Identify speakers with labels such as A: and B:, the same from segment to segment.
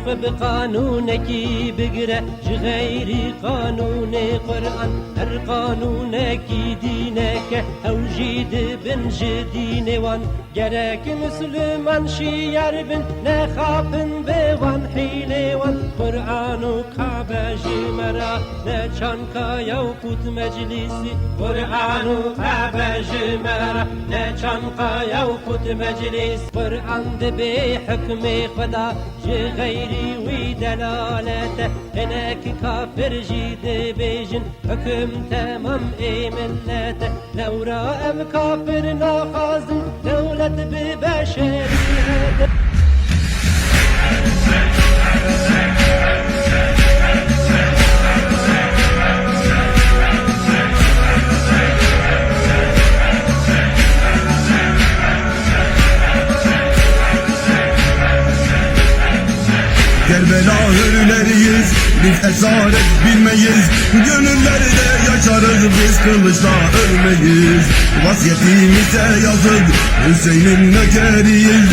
A: عارف بقانونك بقرأ غير قانون قرآن هر قانونك دينك أو جيد بن جدين وان. جرك مسلمان شيار بن نخافن بوان حيل وان. قرآن وكعبة جمرا نشان كايا وفوت مجلسي قرآن وكعبة جمرا نشان كايا وفوت مجلس. قرآن دبي حكم خدا جي غير şairi wî delalete Hinek kafir jî dibêjin hukm temam ê millete. Lewra em kafir naxazin dewlet bi beşerî hede
B: Kerbela hürleriyiz Biz esaret bilmeyiz. Gönüllerde yaşarız biz kılıçla ölmeyiz. Vasiyetimize yazık Hüseyin'in nökeriyiz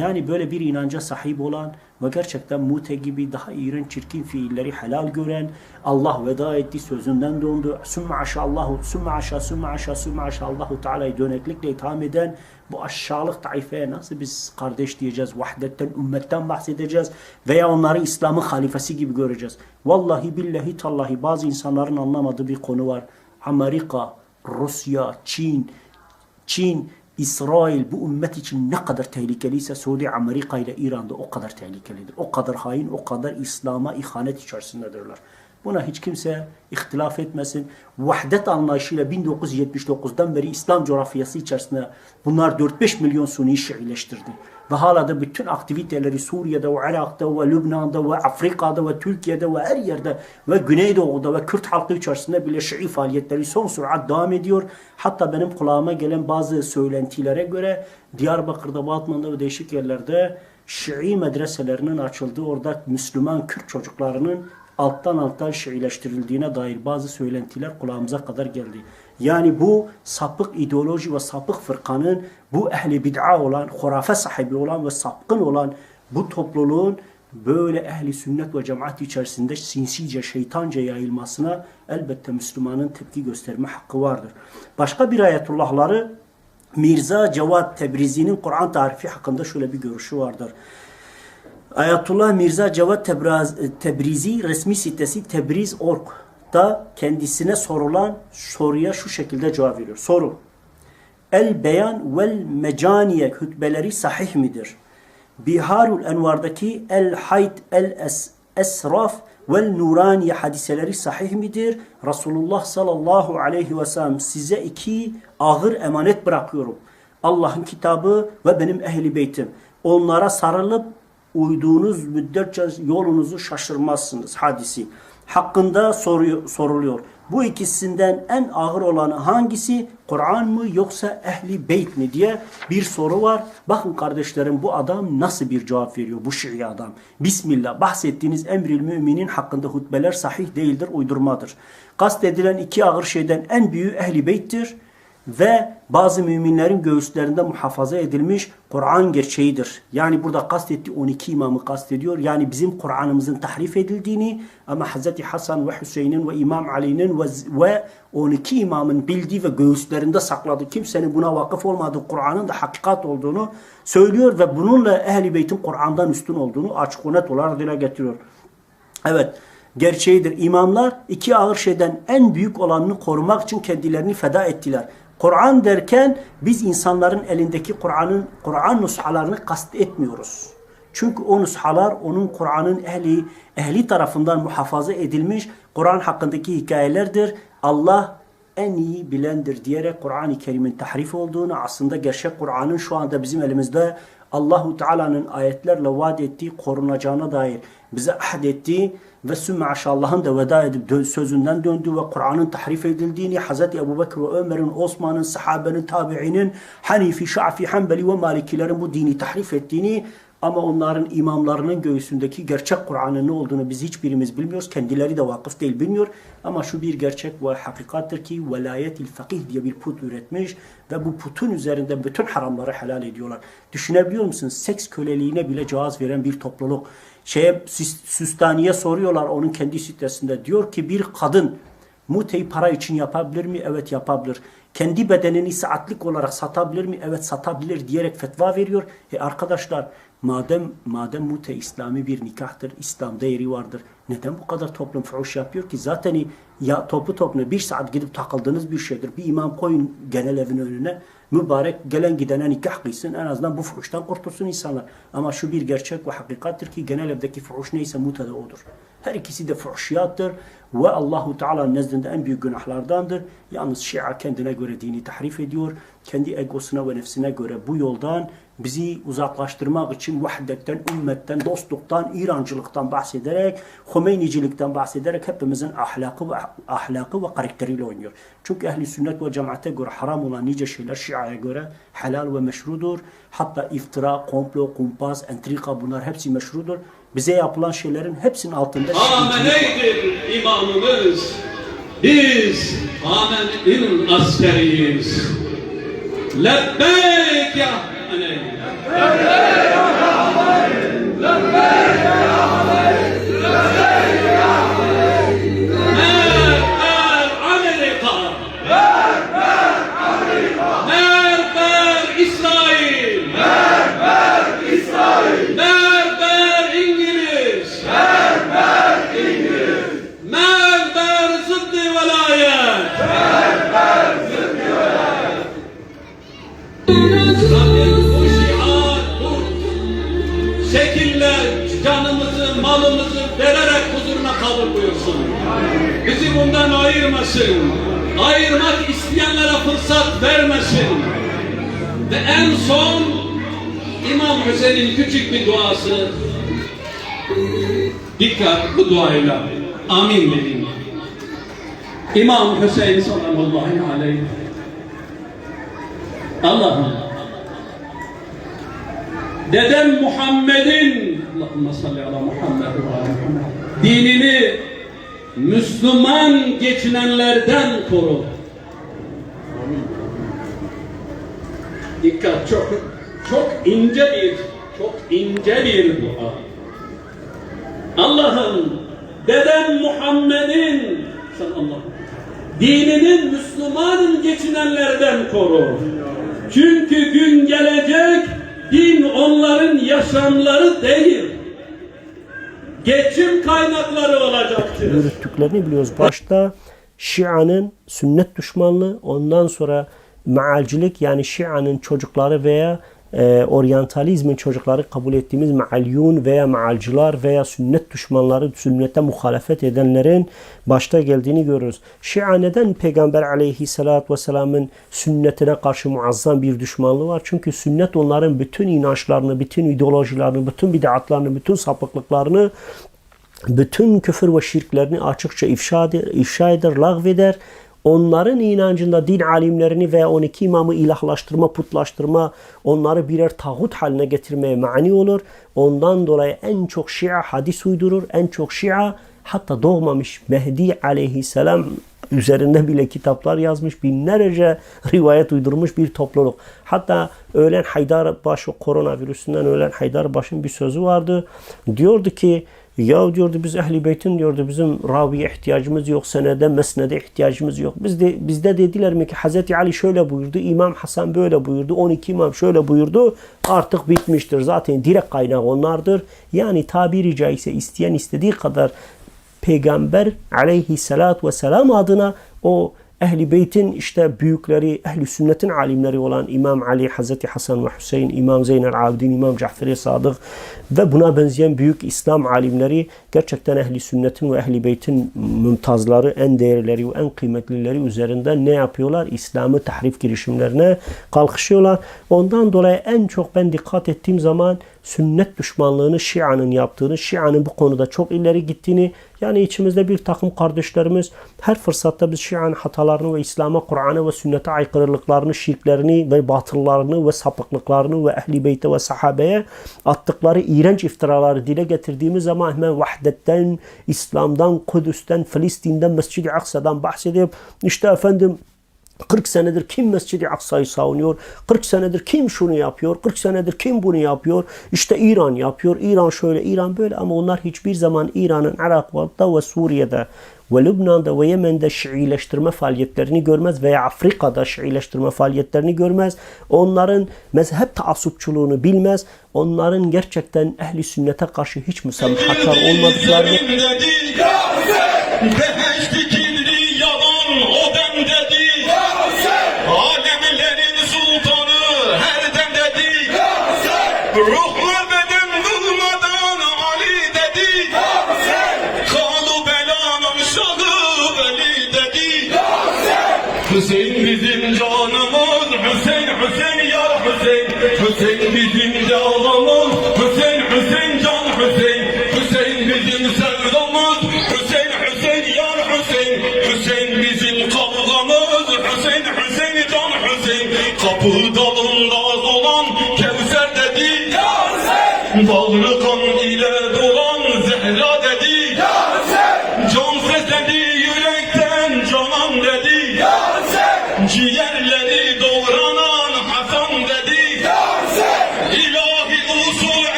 C: Yani böyle bir inanca sahip olan ve gerçekten mute gibi daha iğrenç çirkin fiilleri helal gören, Allah veda etti, sözünden döndü, sümme aşallahu, sümme aşa, sümme aşa, sümme aşa Allahu Teala'yı döneklikle itham eden bu aşağılık taifeye nasıl biz kardeş diyeceğiz, vahdetten, ümmetten bahsedeceğiz veya onları İslam'ın halifesi gibi göreceğiz. Vallahi billahi tallahi bazı insanların anlamadığı bir konu var. Amerika, Rusya, Çin, Çin, İsrail bu ümmet için ne kadar tehlikeliyse Suudi Amerika ile İran'da o kadar tehlikelidir. O kadar hain, o kadar İslam'a ihanet içerisindedirler. Buna hiç kimse ihtilaf etmesin. Vahdet anlayışıyla 1979'dan beri İslam coğrafyası içerisinde bunlar 4-5 milyon Suni Şiileştirdi. Ve hala da bütün aktiviteleri Suriye'de ve Irak'ta ve Lübnan'da ve Afrika'da ve Türkiye'de ve her yerde ve Güneydoğu'da ve Kürt halkı içerisinde bile Şii faaliyetleri son sürat devam ediyor. Hatta benim kulağıma gelen bazı söylentilere göre Diyarbakır'da, Batman'da ve değişik yerlerde Şii medreselerinin açıldığı orada Müslüman Kürt çocuklarının alttan alttan Şiileştirildiğine dair bazı söylentiler kulağımıza kadar geldi. Yani bu sapık ideoloji ve sapık fırkanın bu ehli bid'a olan, hurafe sahibi olan ve sapkın olan bu topluluğun böyle ehli sünnet ve cemaat içerisinde sinsice, şeytanca yayılmasına elbette Müslümanın tepki gösterme hakkı vardır. Başka bir ayetullahları Mirza Cevat Tebrizi'nin Kur'an tarifi hakkında şöyle bir görüşü vardır. Ayetullah Mirza Cevat Tebraz, Tebrizi resmi sitesi Tebriz.org'da kendisine sorulan soruya şu şekilde cevap veriyor. Soru. El beyan vel mecaniye hutbeleri sahih midir? Biharul Envar'daki El Hayt El Es Esraf vel Nuraniye hadiseleri sahih midir? Resulullah sallallahu aleyhi ve sellem size iki ağır emanet bırakıyorum. Allah'ın kitabı ve benim ehli beytim. Onlara sarılıp uyduğunuz müddetçe yolunuzu şaşırmazsınız hadisi. Hakkında soruyor, soruluyor. Bu ikisinden en ağır olanı hangisi? Kur'an mı yoksa ehli beyt mi diye bir soru var. Bakın kardeşlerim bu adam nasıl bir cevap veriyor bu Şii adam. Bismillah bahsettiğiniz emril müminin hakkında hutbeler sahih değildir, uydurmadır. Kastedilen iki ağır şeyden en büyüğü ehli beyttir ve bazı müminlerin göğüslerinde muhafaza edilmiş Kur'an gerçeğidir. Yani burada kastettiği 12 imamı kastediyor. Yani bizim Kur'an'ımızın tahrif edildiğini ama Hz. Hasan ve Hüseyin'in ve İmam Ali'nin ve, ve 12 imamın bildiği ve göğüslerinde sakladığı kimsenin buna vakıf olmadığı Kur'an'ın da hakikat olduğunu söylüyor ve bununla Ehl-i Beyt'in Kur'an'dan üstün olduğunu açık net olarak dile getiriyor. Evet gerçeğidir. İmamlar iki ağır şeyden en büyük olanını korumak için kendilerini feda ettiler. Kur'an derken biz insanların elindeki Kur'an'ın Kur'an nushalarını kast etmiyoruz. Çünkü o nushalar onun Kur'an'ın ehli ehli tarafından muhafaza edilmiş Kur'an hakkındaki hikayelerdir. Allah en iyi bilendir diyerek Kur'an-ı Kerim'in tahrif olduğunu aslında gerçek Kur'an'ın şu anda bizim elimizde Allahu Teala'nın ayetlerle vaat ettiği korunacağına dair bize ahd ettiği ve sümme Allah'ın da veda edip sözünden döndüğü ve Kur'an'ın tahrif edildiğini Hz. Ebu Bekir ve Ömer'in, Osman'ın, sahabenin, tabi'inin, Hanifi, Şafi, Hanbeli ve Malikilerin bu dini tahrif ettiğini Ama onların imamlarının göğsündeki gerçek Kur'an'ın ne olduğunu biz hiçbirimiz bilmiyoruz. Kendileri de vakıf değil bilmiyor. Ama şu bir gerçek ve hakikattir ki velayetil fakih diye bir put üretmiş ve bu putun üzerinde bütün haramları helal ediyorlar. Düşünebiliyor musunuz? Seks köleliğine bile cevaz veren bir topluluk. Şeye Süs- Süstani'ye soruyorlar onun kendi sitesinde. Diyor ki bir kadın Muteyi para için yapabilir mi? Evet yapabilir. Kendi bedenini saatlik olarak satabilir mi? Evet satabilir diyerek fetva veriyor. E arkadaşlar madem madem mute İslami bir nikahtır, İslam değeri vardır. Neden bu kadar toplum fuhuş yapıyor ki? Zaten ya topu topuna bir saat gidip takıldığınız bir şeydir. Bir imam koyun genel evin önüne. Mübarek gelen gidene nikah kıysın. En azından bu fuhuştan kurtulsun insanlar. Ama şu bir gerçek ve hakikattir ki genel evdeki fuhuş neyse mutede odur. Her ikisi de fuhşiyattır ve Allahu Teala nezdinde en büyük günahlardandır. Yalnız Şia kendine göre dini tahrif ediyor. Kendi egosuna ve nefsine göre bu yoldan bizi uzaklaştırmak için vahdetten, ümmetten, dostluktan, İrancılıktan bahsederek, Khomeynicilikten bahsederek hepimizin ahlakı ve ahlakı ve karakteriyle oynuyor. Çünkü ehli sünnet ve cemaate göre haram olan nice şeyler Şia'ya göre helal ve meşrudur. Hatta iftira, komplo, kumpas, entrika bunlar hepsi meşrudur. Bize yapılan şeylerin hepsinin altında.
D: Ameneydir imamımız. Biz Amene'nin askeriyiz. Lebbeyk ya ayırmasın. Ayırmak isteyenlere fırsat vermesin. Ve en son İmam Hüseyin'in küçük bir duası. Dikkat bu duayla. Amin deyin. İmam Hüseyin sallallahu aleyhi Allah'ım dedem Muhammed'in Allahümme salli ala Muhammed dinini Müslüman geçinenlerden koru. Dikkat çok çok ince bir çok ince bir dua. Allah'ım dedem Muhammed'in sallallahu dininin Müslüman geçinenlerden koru. Çünkü gün gelecek din onların yaşamları değil. Geçim kaynakları olacaktır.
C: yürüttüklerini biliyoruz. Başta Şia'nın sünnet düşmanlığı, ondan sonra mealcilik yani Şia'nın çocukları veya e, oryantalizmin çocukları kabul ettiğimiz mealyun veya mealcılar veya sünnet düşmanları, sünnete muhalefet edenlerin başta geldiğini görürüz. Şia neden Peygamber aleyhissalatü vesselamın sünnetine karşı muazzam bir düşmanlığı var? Çünkü sünnet onların bütün inançlarını, bütün ideolojilerini, bütün bid'atlarını, bütün sapıklıklarını bütün küfür ve şirklerini açıkça ifşa eder, ifşa eder, lağveder. Onların inancında din alimlerini ve 12 imamı ilahlaştırma, putlaştırma, onları birer tağut haline getirmeye mani olur. Ondan dolayı en çok Şia hadis uydurur, en çok Şia hatta doğmamış Mehdi aleyhisselam üzerinde bile kitaplar yazmış, binlerce rivayet uydurmuş bir topluluk. Hatta ölen Haydarbaşı koronavirüsünden ölen Haydarbaşı'nın bir sözü vardı. Diyordu ki ya diyordu biz ehli beytin diyordu bizim raviye ihtiyacımız yok, senede mesnede ihtiyacımız yok. Biz de, bizde dediler mi ki Hazreti Ali şöyle buyurdu, İmam Hasan böyle buyurdu, 12 imam şöyle buyurdu. Artık bitmiştir. Zaten direkt kaynak onlardır. Yani tabiri caizse isteyen istediği kadar Peygamber aleyhissalatü vesselam adına o Ehli Beyt'in işte büyükleri, Ehli Sünnet'in alimleri olan İmam Ali, Hazreti Hasan ve Hüseyin, İmam Zeynel Abidin, İmam Cafer-i Sadık ve buna benzeyen büyük İslam alimleri gerçekten Ehli Sünnet'in ve Ehli Beyt'in mümtazları, en değerleri ve en kıymetlileri üzerinden ne yapıyorlar? İslam'ı tahrif girişimlerine kalkışıyorlar. Ondan dolayı en çok ben dikkat ettiğim zaman
E: sünnet düşmanlığını Şia'nın yaptığını, Şia'nın bu konuda çok ileri gittiğini, yani içimizde bir takım kardeşlerimiz her fırsatta biz Şia'nın hatalarını ve İslam'a, Kur'an'a ve sünnete aykırılıklarını, şirklerini ve batıllarını ve sapıklıklarını ve ehli beyte ve sahabeye attıkları iğrenç iftiraları dile getirdiğimiz zaman hemen vahdetten, İslam'dan, Kudüs'ten, Filistin'den, Mescid-i Aksa'dan bahsedip işte efendim 40 senedir kim Mescid-i Aksa'yı savunuyor? 40 senedir kim şunu yapıyor? 40 senedir kim bunu yapıyor? İşte İran yapıyor. İran şöyle, İran böyle ama onlar hiçbir zaman İran'ın Irak'ta ve Suriye'de ve Lübnan'da ve Yemen'de Şiileştirme faaliyetlerini görmez veya Afrika'da Şiileştirme faaliyetlerini görmez. Onların mezhep taassupçuluğunu bilmez. Onların gerçekten ehli sünnete karşı hiç müsamahakar olmadıklarını
F: Hüseyin ya Hüseyin. Hüseyin bizim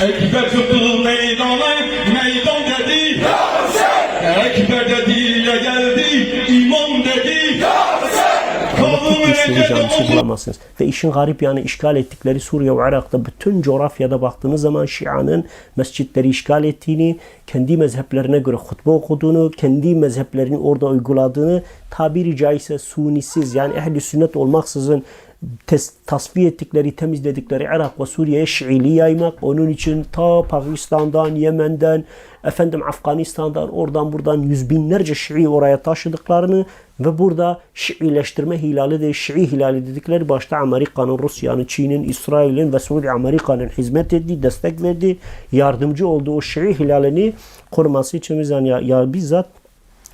F: Ekber çıktı meydana meydan dedi. Ekber dediyle geldi imam dedi. Recep
E: camisi
F: oku
E: bulamazsınız. Ve işin garip yani işgal ettikleri Suriye ve Irak'ta bütün coğrafyada baktığınız zaman Şia'nın mescitleri işgal ettiğini, kendi mezheplerine göre hutbe okuduğunu, kendi mezheplerini orada uyguladığını tabiri caizse sunisiz yani ehli sünnet olmaksızın tes, tasfiye ettikleri, temizledikleri Irak ve Suriye'ye Şiiliği yaymak. Onun için ta Pakistan'dan, Yemen'den, efendim Afganistan'dan, oradan buradan yüz binlerce Şii oraya taşıdıklarını ve burada Şiileştirme hilali de Şii hilali dedikleri başta Amerika'nın, Rusya'nın, Çin'in, İsrail'in ve Suudi Amerika'nın hizmet ettiği, destek verdiği, yardımcı olduğu o Şii hilalini koruması için ya, ya bizzat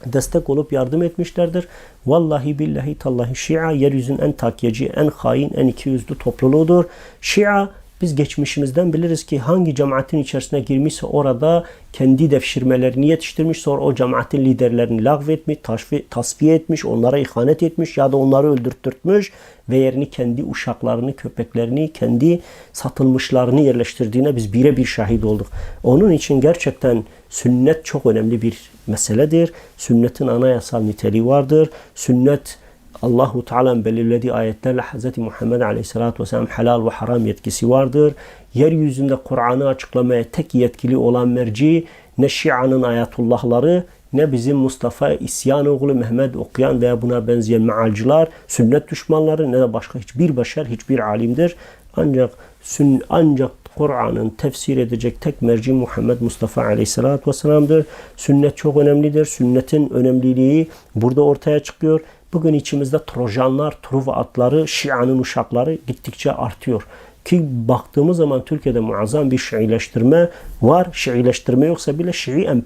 E: destek olup yardım etmişlerdir. Vallahi billahi tallahi Şia yeryüzünün en takyeci, en hain, en ikiyüzlü topluluğudur. Şia biz geçmişimizden biliriz ki hangi cemaatin içerisine girmişse orada kendi devşirmelerini yetiştirmiş sonra o cemaatin liderlerini lağvetmiş, tasfiye, tasfiye etmiş, onlara ihanet etmiş ya da onları öldürttürtmüş ve yerini kendi uşaklarını, köpeklerini, kendi satılmışlarını yerleştirdiğine biz birebir şahit olduk. Onun için gerçekten sünnet çok önemli bir meseledir. Sünnetin anayasal niteliği vardır. Sünnet Allahu Teala'nın belirlediği ayetlerle Hz. Muhammed Aleyhisselatü Vesselam helal ve haram yetkisi vardır. Yeryüzünde Kur'an'ı açıklamaya tek yetkili olan merci ne Şia'nın ayatullahları ne bizim Mustafa İsyanoğlu Mehmet okuyan veya buna benzeyen mealcılar, sünnet düşmanları ne de başka hiçbir beşer, hiçbir alimdir. Ancak sün, ancak Kur'an'ın tefsir edecek tek merci Muhammed Mustafa Aleyhisselatü Vesselam'dır. Sünnet çok önemlidir. Sünnetin önemliliği burada ortaya çıkıyor. Bugün içimizde Trojanlar, Truva atları, Şia'nın uşakları gittikçe artıyor. Ki baktığımız zaman Türkiye'de muazzam bir Şiileştirme var. Şiileştirme yoksa bile Şii em-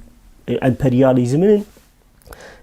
E: emperyalizminin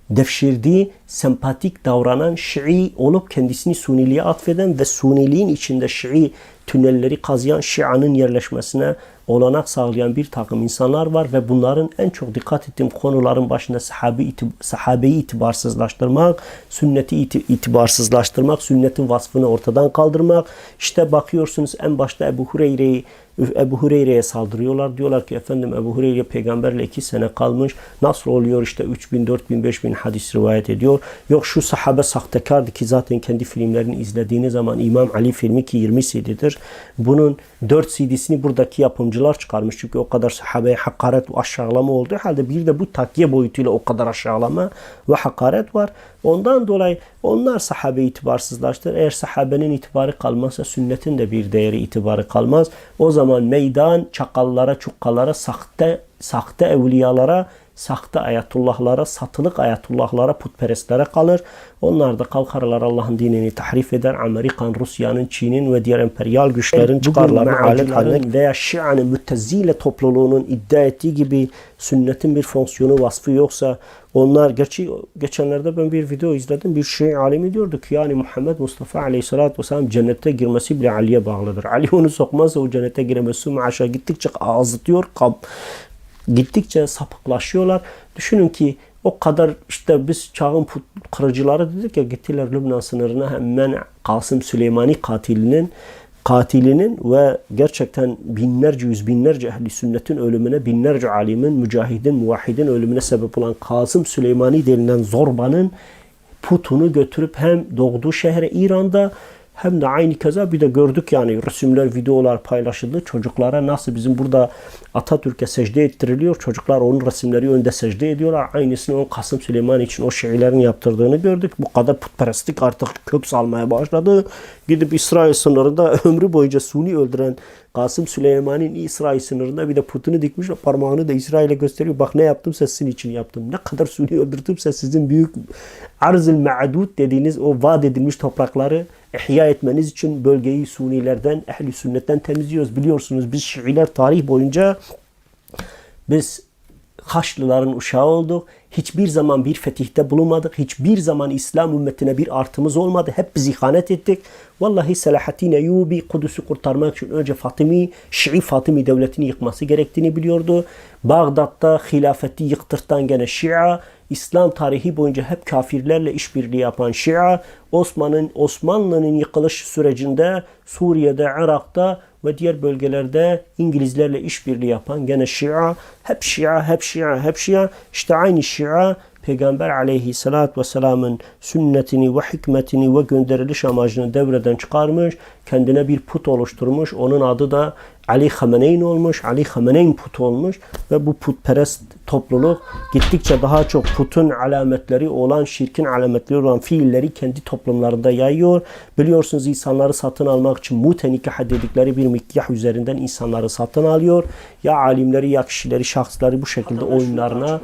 E: devşirdiği sempatik davranan, Şii olup kendisini Suniliğe atfeden ve Suniliğin içinde Şii tünelleri kazıyan Şia'nın yerleşmesine olanak sağlayan bir takım insanlar var ve bunların en çok dikkat ettiğim konuların başında sahabe iti- sahabeyi itibarsızlaştırmak, sünneti iti- itibarsızlaştırmak, sünnetin vasfını ortadan kaldırmak. İşte bakıyorsunuz en başta Ebu Hureyre'yi Ebu Hureyre'ye saldırıyorlar. Diyorlar ki efendim Ebu Hureyre peygamberle iki sene kalmış. Nasıl oluyor işte 3000, 4000, 5000 hadis rivayet ediyor. Yok şu sahabe sahtekardı ki zaten kendi filmlerini izlediğiniz zaman İmam Ali filmi ki 20 CD'dir. Bunun 4 CD'sini buradaki yapımcılar çıkarmış. Çünkü o kadar sahabeye hakaret ve aşağılama olduğu halde bir de bu takviye boyutuyla o kadar aşağılama ve hakaret var. Ondan dolayı onlar sahabe itibarsızlaştır. Eğer sahabenin itibarı kalmazsa sünnetin de bir değeri itibarı kalmaz. O zaman meydan çakallara, çukkalara, sahte, sahte evliyalara, sahte ayatullahlara, satılık ayatullahlara, putperestlere kalır. Onlar da kalkarlar Allah'ın dinini tahrif eder. Amerikan, Rusya'nın, Çin'in ve diğer emperyal güçlerin çıkarlarına alet haline veya Şia'nın müttezile topluluğunun iddia ettiği gibi sünnetin bir fonksiyonu, vasfı yoksa onlar gerçi geçenlerde ben bir video izledim. Bir şey alimi diyordu ki yani Muhammed Mustafa Aleyhisselatü Vesselam cennete girmesi bile Ali'ye bağlıdır. Ali onu sokmazsa o cennete giremez. Aşağı gittikçe azıtıyor, kab, gittikçe sapıklaşıyorlar. Düşünün ki o kadar işte biz çağın put kırıcıları dedik ya gittiler Lübnan sınırına hemen Kasım Süleymani katilinin katilinin ve gerçekten binlerce yüz binlerce ehli sünnetin ölümüne binlerce alimin, mücahidin, muvahhidin ölümüne sebep olan Kasım Süleymani denilen zorbanın putunu götürüp hem doğduğu şehre İran'da hem de aynı keza bir de gördük yani resimler, videolar paylaşıldı. Çocuklara nasıl bizim burada Atatürk'e secde ettiriliyor. Çocuklar onun resimleri önünde secde ediyorlar. Aynısını o Kasım Süleyman için o Şiilerin yaptırdığını gördük. Bu kadar putperestlik artık kök salmaya başladı. Gidip İsrail sınırında ömrü boyunca Suni öldüren Kasım Süleyman'ın İsrail sınırında bir de putunu dikmiş parmağını da İsrail'e gösteriyor. Bak ne yaptımsa sizin için yaptım. Ne kadar Suni öldürdümse sizin büyük ma'dud dediğiniz o vaat edilmiş toprakları ihya etmeniz için bölgeyi Sunilerden, ehli sünnetten temizliyoruz. Biliyorsunuz biz Şiiler tarih boyunca biz Haçlıların uşağı olduk. Hiçbir zaman bir fetihte bulunmadık. Hiçbir zaman İslam ümmetine bir artımız olmadı. Hep biz ihanet ettik. Vallahi Selahaddin Eyyubi Kudüs'ü kurtarmak için önce Fatimi, Şii Fatimi devletini yıkması gerektiğini biliyordu. Bağdat'ta hilafeti yıktırtan gene Şia, İslam tarihi boyunca hep kafirlerle işbirliği yapan Şia, Osman'ın Osmanlı'nın yıkılış sürecinde Suriye'de, Irak'ta ve diğer bölgelerde İngilizlerle işbirliği yapan gene Şia, hep Şia, hep Şia, hep Şia. İşte aynı Şia Peygamber aleyhissalatü vesselamın sünnetini ve hikmetini ve gönderiliş amacını devreden çıkarmış. Kendine bir put oluşturmuş. Onun adı da Ali Hameneyn olmuş. Ali Hameneyn put olmuş. Ve bu putperest topluluk gittikçe daha çok putun alametleri olan, şirkin alametleri olan fiilleri kendi toplumlarında yayıyor. Biliyorsunuz insanları satın almak için mutenikah dedikleri bir mikyah üzerinden insanları satın alıyor. Ya alimleri ya kişileri, şahısları bu şekilde oyunlarına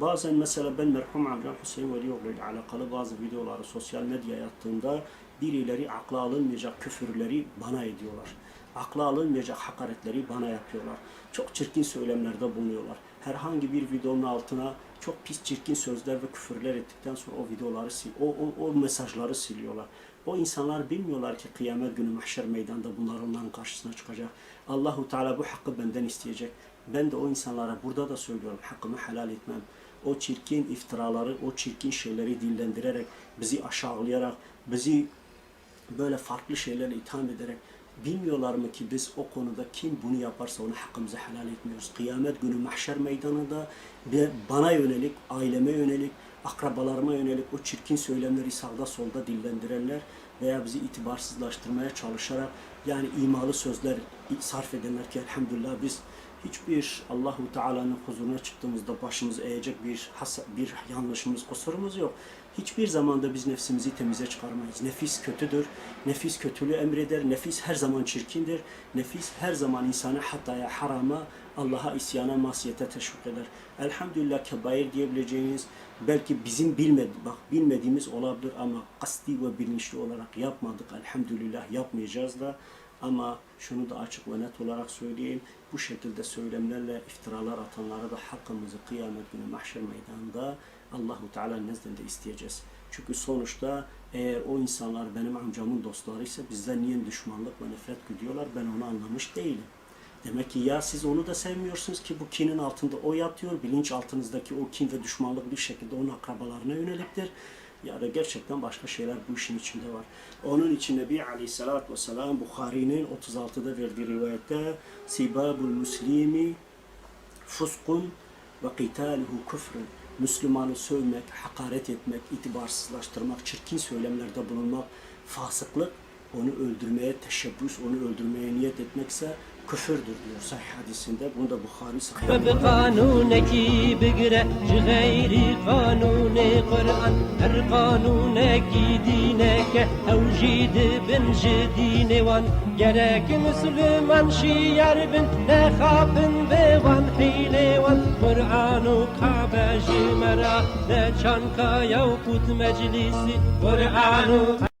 G: Bazen mesela ben merhum Avram Hüseyin Velioğlu ile alakalı bazı videoları sosyal medyaya attığımda birileri akla alınmayacak küfürleri bana ediyorlar. Akla alınmayacak hakaretleri bana yapıyorlar. Çok çirkin söylemlerde bulunuyorlar. Herhangi bir videonun altına çok pis çirkin sözler ve küfürler ettikten sonra o videoları sil, o, o, o mesajları siliyorlar. O insanlar bilmiyorlar ki kıyamet günü mahşer meydanda bunlar onların karşısına çıkacak. Allahu Teala bu hakkı benden isteyecek. Ben de o insanlara burada da söylüyorum hakkımı helal etmem o çirkin iftiraları, o çirkin şeyleri dillendirerek, bizi aşağılayarak, bizi böyle farklı şeylerle itham ederek bilmiyorlar mı ki biz o konuda kim bunu yaparsa onu hakkımızı helal etmiyoruz. Kıyamet günü mahşer meydanında bana yönelik, aileme yönelik, akrabalarıma yönelik o çirkin söylemleri sağda solda dillendirenler veya bizi itibarsızlaştırmaya çalışarak yani imalı sözler sarf edenler ki elhamdülillah biz hiçbir Allahu Teala'nın huzuruna çıktığımızda başımızı eğecek bir hasa, bir yanlışımız, kusurumuz yok. Hiçbir zamanda biz nefsimizi temize çıkarmayız. Nefis kötüdür. Nefis kötülüğü emreder. Nefis her zaman çirkindir. Nefis her zaman insana hataya, harama, Allah'a isyana, masiyete teşvik eder. Elhamdülillah kebair diyebileceğiniz belki bizim bilmedi, bak bilmediğimiz olabilir ama kasti ve bilinçli olarak yapmadık. Elhamdülillah yapmayacağız da. Ama şunu da açık ve net olarak söyleyeyim. Bu şekilde söylemlerle iftiralar atanlara da hakkımızı kıyamet günü mahşer meydanında Allahu Teala nezdinde isteyeceğiz. Çünkü sonuçta eğer o insanlar benim amcamın dostlarıysa bizden niye düşmanlık ve nefret güdüyorlar ben onu anlamış değilim. Demek ki ya siz onu da sevmiyorsunuz ki bu kinin altında o yatıyor. Bilinç altınızdaki o kin ve düşmanlık bir şekilde onun akrabalarına yöneliktir. Ya da gerçekten başka şeyler bu işin içinde var. Onun için Nebi Aleyhisselatü Vesselam Bukhari'nin 36'da verdiği rivayette Sibabul Muslimi fuskun ve qitaluhu küfrün. Müslümanı sövmek, hakaret etmek, itibarsızlaştırmak, çirkin söylemlerde bulunmak fasıklık, onu öldürmeye teşebbüs, onu öldürmeye niyet etmekse küfürdür diyor sahih hadisinde. Bunu da Bukhari sahih.
A: Ve kanuneki bi gire gayri kanuni Kur'an her kanuneki dineke evcidi bin jidine van gerek Müslüman şiyer bin ne kapın ve van hile van Kur'anu Kabe jimera ne çankaya kut meclisi Kur'anu